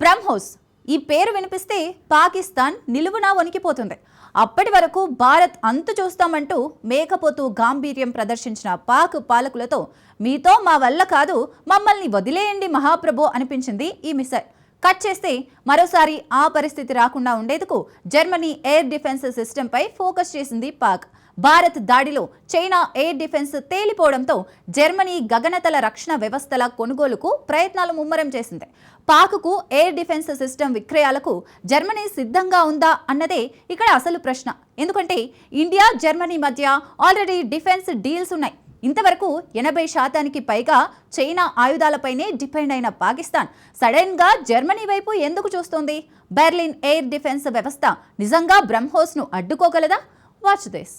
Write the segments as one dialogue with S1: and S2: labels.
S1: బ్రహ్మోస్. ఈ పేరు వినిపిస్తే పాకిస్తాన్ నిలువునా వణికిపోతుంది. అప్పటి వరకు భారత్ అంతు చూస్తామంటూ మేకపోతూ గాంభీర్యం ప్రదర్శించిన పాక్ పాలకులతో మీతో మా వల్ల కాదు మమ్మల్ని వదిలేయండి మహాప్రభు అనిపించింది ఈ మిసైల్. కట్ చేస్తే మరోసారి ఆ పరిస్థితి రాకుండా ఉండేందుకు జర్మనీ ఎయిర్ డిఫెన్స్ సిస్టంపై ఫోకస్ చేసింది పాక్. భారత్ దాడిలో చైనా ఎయిర్ డిఫెన్స్ తేలిపోవడంతో జర్మనీ గగనతల రక్షణ వ్యవస్థల కొనుగోలుకు ప్రయత్నాలు ముమ్మరం చేసింది. పాక్కు ఎయిర్ డిఫెన్స్ సిస్టమ్ విక్రయాలకు జర్మనీ సిద్ధంగా ఉందా అన్నదే ఇక్కడ అసలు ప్రశ్న. ఎందుకంటే ఇండియా జర్మనీ మధ్య ఆల్రెడీ డిఫెన్స్ డీల్స్ ఉన్నాయి. ఇంతవరకు ఎనభై శాతానికి పైగా చైనా ఆయుధాలపైనే డిపెండ్ అయిన పాకిస్తాన్ సడన్గా జర్మనీ వైపు ఎందుకు చూస్తోంది? బెర్లిన్ ఎయిర్ డిఫెన్స్ వ్యవస్థ నిజంగా బ్రహ్మోస్ను అడ్డుకోగలదా? Watch this.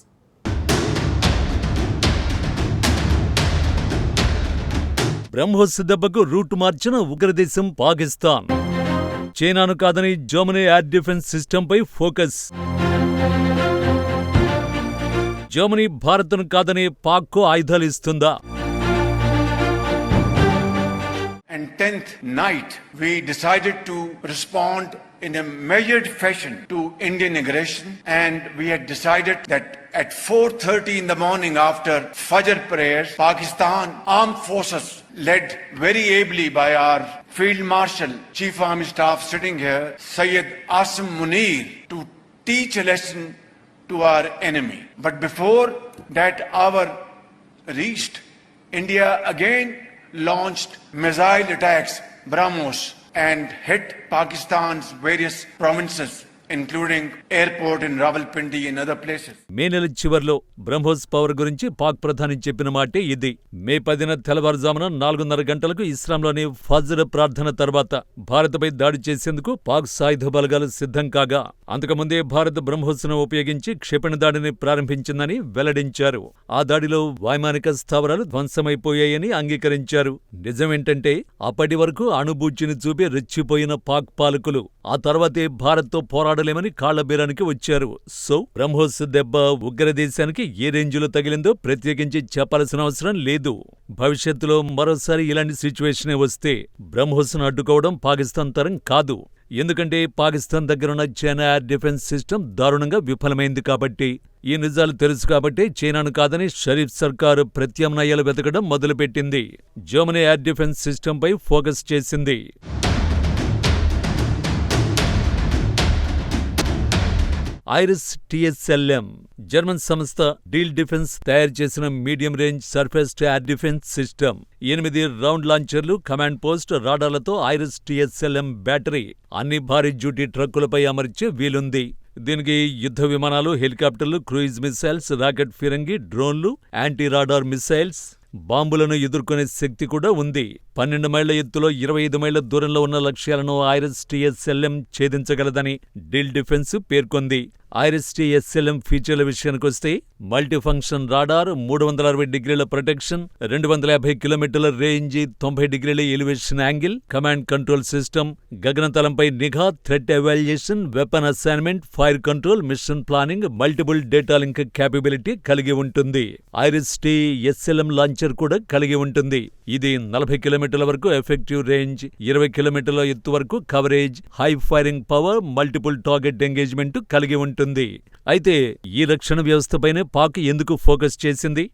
S2: బ్రహ్మోస్ దెబ్బకు రూట్ మార్చిన ఉగ్రదేశం పాకిస్తాన్. చైనాను కాదని జర్మనీ ఎయిర్ డిఫెన్స్ సిస్టంపై ఫోకస్. జర్మనీ భారత్ను కాదని పాక్కు ఆయుధాలు ఇస్తుందా
S3: And 10th night, we decided to respond in a measured fashion to Indian aggression and we had decided that at 4.30 in the morning after Fajr prayers, Pakistan armed forces led very ably by our Field Marshal, Chief Army Staff sitting here, Sayyid Asim Munir, to teach a lesson to our enemy. But before that hour reached, India again launched missile attacks, BrahMos, and hit Pakistan's various provinces, including airport in Rawalpindi and other places.
S2: మే నెల చివర్లో BrahMos power గురించి పాక్ ప్రధాని చెప్పిన మాటే ఇది. మే పదిన తెల్లవారుజామున నాలుగున్నర గంటలకు ఇస్లాంలోని ఫజ్ర్ ప్రార్థన తర్వాత భారత్పై దాడి చేసేందుకు పాక్ సాయుధ బలగాలు సిద్ధం కాగా అంతకుముందే భారత్ బ్రహ్మోస్ను ఉపయోగించి క్షిపణి దాడిని ప్రారంభించిందని వెల్లడించారు. ఆ దాడిలో వైమానిక స్థావరాలు ధ్వంసమైపోయాయని అంగీకరించారు. నిజమేంటంటే అప్పటి వరకు అణుబూచిని చూపి రెచ్చిపోయిన పాక్ పాలకులు ఆ తర్వాతే భారత్తో పోరాడలేమని కాళ్ళబేరానికి వచ్చారు. సో బ్రహ్మోస్ దెబ్బ ఉగ్రదేశానికి ఏ రేంజ్లో తగిలిందో ప్రత్యేకించి చెప్పాల్సిన అవసరం లేదు. భవిష్యత్తులో మరోసారి ఇలాంటి సిచ్యువేషనే వస్తే బ్రహ్మోస్ను అడ్డుకోవడం పాకిస్తాన్ తరం కాదు. ఎందుకంటే పాకిస్తాన్ దగ్గరున్న చైనా ఎయిర్ డిఫెన్స్ సిస్టమ్ దారుణంగా విఫలమైంది కాబట్టి ఈ నిజాలు తెలుసు కాబట్టి చైనాను కాదని షరీఫ్ సర్కారు ప్రత్యామ్నాయాలు వెతకడం మొదలుపెట్టింది. జర్మనీ ఎయిర్ డిఫెన్స్ సిస్టంపై ఫోకస్ చేసింది. ఐరిస్ టిఎస్ఎల్ఎం జర్మన్ సంస్థ డీల్ డిఫెన్స్ తయారు చేసిన medium range surface air defence system. ఎనిమిది రౌండ్ లాంచర్లు కమాండ్ పోస్ట్ రాడార్లతో ఐరిస్ టిఎస్ఎల్ఎం బ్యాటరీ అన్ని భారీ డ్యూటీ ట్రక్కులపై అమర్చే వీలుంది. దీనికి యుద్ధ విమానాలు హెలికాప్టర్లు క్రూయిజ్ మిసైల్స్ రాకెట్ ఫిరంగి డ్రోన్లు యాంటీ రాడార్ మిసైల్స్ బాంబులను ఎదుర్కొనే శక్తి కూడా ఉంది. పన్నెండు మైళ్ళ ఎత్తులో ఇరవై ఐదు మైళ్ళ దూరంలో ఉన్న లక్ష్యాలను ఐరస్ టిఎస్ఎల్ఎం ఛేదించగలదని డిల్ డిఫెన్స్ పేర్కొంది. ఐరస్ టిఎస్ఎల్ఎం ఫీచర్ల విషయానికొస్తే మల్టీఫంక్షన్ రాడార్ మూడు వందల అరవై డిగ్రీల ప్రొటెక్షన్ రెండు వందల యాభై కిలోమీటర్ల రేంజ్ తొంభై డిగ్రీల elevation angle command control system గగనతలంపై నిఘా threat evaluation weapon assignment fire control mission planning multiple data link capability కలిగి ఉంటుంది. ఐరిస్టీ ఎస్ఎల్ఎం లాంచర్ కూడా కలిగి ఉంటుంది. ఇది నలభై కిలోమీటర్ల వరకు ఎఫెక్టివ్ రేంజ్ ఇరవై కిలోమీటర్ల ఎత్తు వరకు coverage high firing power multiple target engagement కలిగి ఉంటుంది. అయితే ఈ రక్షణ వ్యవస్థపైనే పాక్ ఎందుకు ఫోకస్ చేసింది?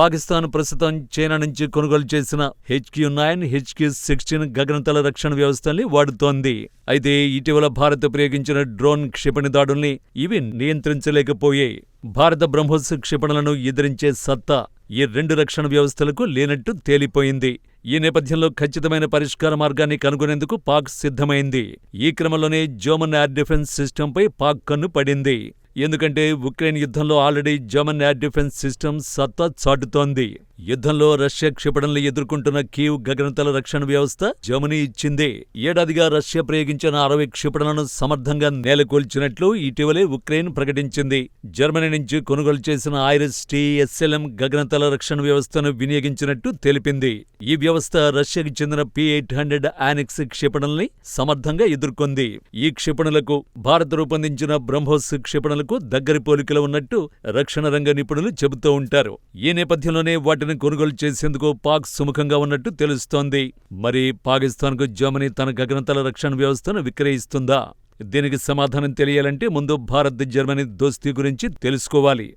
S2: పాకిస్తాన్ ప్రస్తుతం చైనా నుంచి కొనుగోలు చేసిన హెచ్క్యూ నైన్ హెచ్క్యూ సిక్స్టీన్ గగనతల రక్షణ వ్యవస్థల్ని వాడుతోంది. అయితే ఇటీవల భారత్ ప్రయోగించిన డ్రోన్ క్షిపణి దాడుల్ని ఇవి నియంత్రించలేకపోయాయి. భారత బ్రహ్మోస్ క్షిపణులను ఎదిరించే సత్తా ఈ రెండు రక్షణ వ్యవస్థలకు లేనట్టు తేలిపోయింది. ఈ నేపథ్యంలో ఖచ్చితమైన పరిష్కార మార్గాన్ని కనుగొనేందుకు పాక్ సిద్ధమైంది. ఈ క్రమంలోనే జోమన్ ఎయిర్ డిఫెన్స్ సిస్టంపై పాక్ కన్ను పడింది. ఎందుకంటే ఉక్రెయిన్ యుద్ధంలో already German air defence system సత్తా చాటుతోంది. యుద్ధంలో రష్యా క్షిపణులు ఎదుర్కొంటున్న కీవ్ గగనతల రక్షణ వ్యవస్థ జర్మనీ ఇచ్చింది. ఏడాదిగా రష్యా ప్రయోగించిన అరవై క్షిపణులను సమర్థంగా నేలకూల్చినట్లు ఇటీవలే ఉక్రెయిన్ ప్రకటించింది. జర్మనీ నుంచి కొనుగోలు చేసిన ఐరిస్ టీ ఎస్ఎల్ఎం గగనతల రక్షణ వ్యవస్థను వినియోగించినట్టు తెలిపింది. ఈ వ్యవస్థ రష్యాకి చెందిన పి ఎయిట్ హండ్రెడ్ యానిక్స్ క్షిపణుల్ని సమర్థంగా ఎదుర్కొంది. ఈ క్షిపణులకు భారత్ రూపొందించిన బ్రహ్మోస్ క్షిపణుల ఆలోచనలకు దగ్గరి పోలికలు ఉన్నట్టు రక్షణ రంగ నిపుణులు చెబుతూ ఉంటారు. ఈ నేపథ్యంలోనే వాటిని కొనుగోలు చేసేందుకు పాక్ సుముఖంగా ఉన్నట్టు తెలుస్తోంది. మరి పాకిస్తాన్కు జర్మనీ తన గగనతల రక్షణ వ్యవస్థను విక్రయిస్తుందా? దీనికి సమాధానం తెలియాలంటే ముందు భారత్ జర్మనీ దోస్తీ గురించి తెలుసుకోవాలి.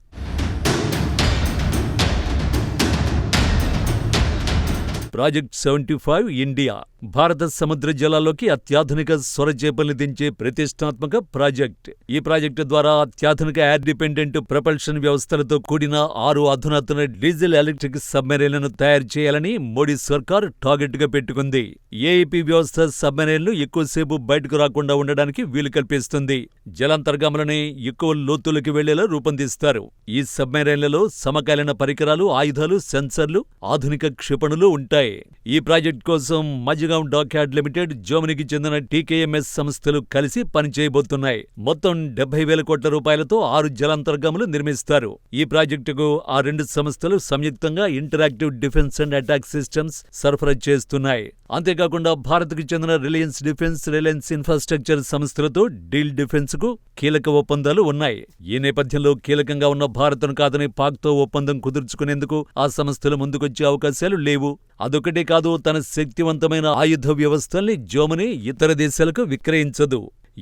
S2: ప్రాజెక్ట్ సెవెంటీ ఫైవ్ ఇండియా భారత సముద్ర జలాల్లోకి అత్యాధునిక సొరచేపల్ని దించే ప్రతిష్టాత్మక ప్రాజెక్ట్. ఈ ప్రాజెక్టు ద్వారా అత్యాధునిక ఎయిర్ డిపెండెంట్ ప్రపల్షన్ వ్యవస్థలతో కూడిన ఆరు అధునాతన డీజిల్ ఎలక్ట్రిక్ సబ్మెరైన్లను తయారు చేయాలని మోడీ సర్కార్ టార్గెట్గా పెట్టుకుంది. ఏఐపి వ్యవస్థ సబ్మెరైన్లు ఎక్కువసేపు బయటకు రాకుండా ఉండడానికి వీలు కల్పిస్తుంది. జలాంతర్గాములని ఎక్కువ లోతులకి వెళ్ళేలా రూపొందిస్తారు. ఈ సబ్మెరైన్లలో సమకాలీన పరికరాలు ఆయుధాలు సెన్సర్లు ఆధునిక క్షిపణులు ఉంటాయి. ఈ ప్రాజెక్ట్ కోసం మజగాం డాక్యార్డ్ లిమిటెడ్ జర్మనీకి చెందిన టీకేఎంఎస్ సంస్థలు కలిసి పనిచేయబోతున్నాయి. మొత్తం డెబ్బై వేల కోట్ల రూపాయలతో ఆరు జలాంతర్గములు నిర్మిస్తారు. ఈ ప్రాజెక్టుకు ఆ రెండు సంస్థలు సంయుక్తంగా interactive defence and attack systems సరఫరా చేస్తున్నాయి. అంతేకాకుండా భారత్కు చెందిన రిలయన్స్ డిఫెన్స్ రిలయన్స్ ఇన్ఫ్రాస్ట్రక్చర్ సంస్థలతో డీల్ డిఫెన్స్కు కీలక ఒప్పందాలు ఉన్నాయి. ఈ నేపథ్యంలో కీలకంగా ఉన్న భారత్ను కాదని పాక్తో ఒప్పందం కుదుర్చుకునేందుకు ఆ సంస్థలు ముందుకొచ్చే అవకాశాలు లేవు. అదొకటే కాదు తన శక్తివంతమైన ఆయుధ వ్యవస్థల్ని జర్మనీ ఇతర దేశాలకు విక్రయించదు.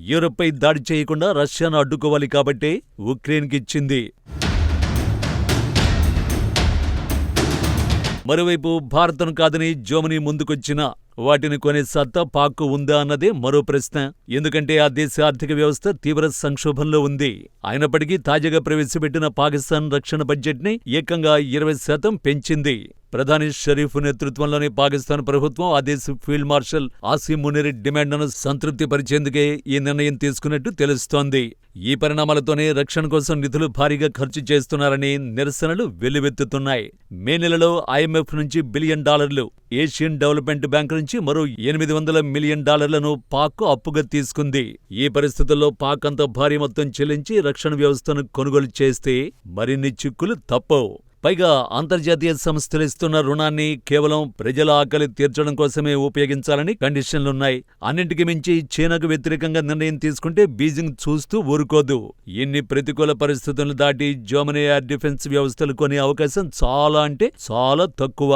S2: యూరప్పై దాడి చేయకుండా రష్యాను అడ్డుకోవాలి కాబట్టే ఉక్రెయిన్కిచ్చింది మరోవైపు భారత్ను కాదని జర్మనీ ముందుకొచ్చినా వాటిని కొనే సత్తా పాక్కు ఉందా అన్నదే మరో ప్రశ్న. ఎందుకంటే ఆ దేశ ఆర్థిక వ్యవస్థ తీవ్ర సంక్షోభంలో ఉంది. అయినప్పటికీ తాజాగా ప్రవేశపెట్టిన పాకిస్తాన్ రక్షణ బడ్జెట్ని ఏకంగా ఇరవై శాతం పెంచింది. ప్రధాని షరీఫ్ నేతృత్వంలోని పాకిస్తాన్ ప్రభుత్వం ఆ దేశ ఫీల్డ్ మార్షల్ ఆసిం మునిరి డిమాండ్ను సంతృప్తిపరిచేందుకే ఈ నిర్ణయం తీసుకున్నట్టు తెలుస్తోంది. ఈ పరిణామాలతోనే రక్షణ కోసం నిధులు భారీగా ఖర్చు చేస్తున్నారని నిరసనలు వెల్లువెత్తుతున్నాయి. మే నెలలో ఐఎంఎఫ్ నుంచి బిలియన్ డాలర్లు ఏషియన్ డెవలప్మెంట్ బ్యాంక్ నుంచి మరో ఎనిమిది వందల మిలియన్ డాలర్లను పాక్ అప్పుగా తీసుకుంది. ఈ పరిస్థితుల్లో పాక్ అంత భారీ మొత్తం చెల్లించి రక్షణ వ్యవస్థను కొనుగోలు చేస్తే మరిన్ని చిక్కులు తప్పవు. పైగా అంతర్జాతీయ సంస్థలు ఇస్తున్న రుణాన్ని కేవలం ప్రజల ఆకలి తీర్చడం కోసమే ఉపయోగించాలని కండిషన్లున్నాయి. అన్నింటికి మించి చైనాకు వ్యతిరేకంగా నిర్ణయం తీసుకుంటే బీజింగ్ చూస్తూ ఊరుకోదు. ఇన్ని ప్రతికూల పరిస్థితులను దాటి జర్మనీ ఎయిర్ డిఫెన్స్ వ్యవస్థలు కొనే అవకాశం చాలా అంటే చాలా తక్కువ.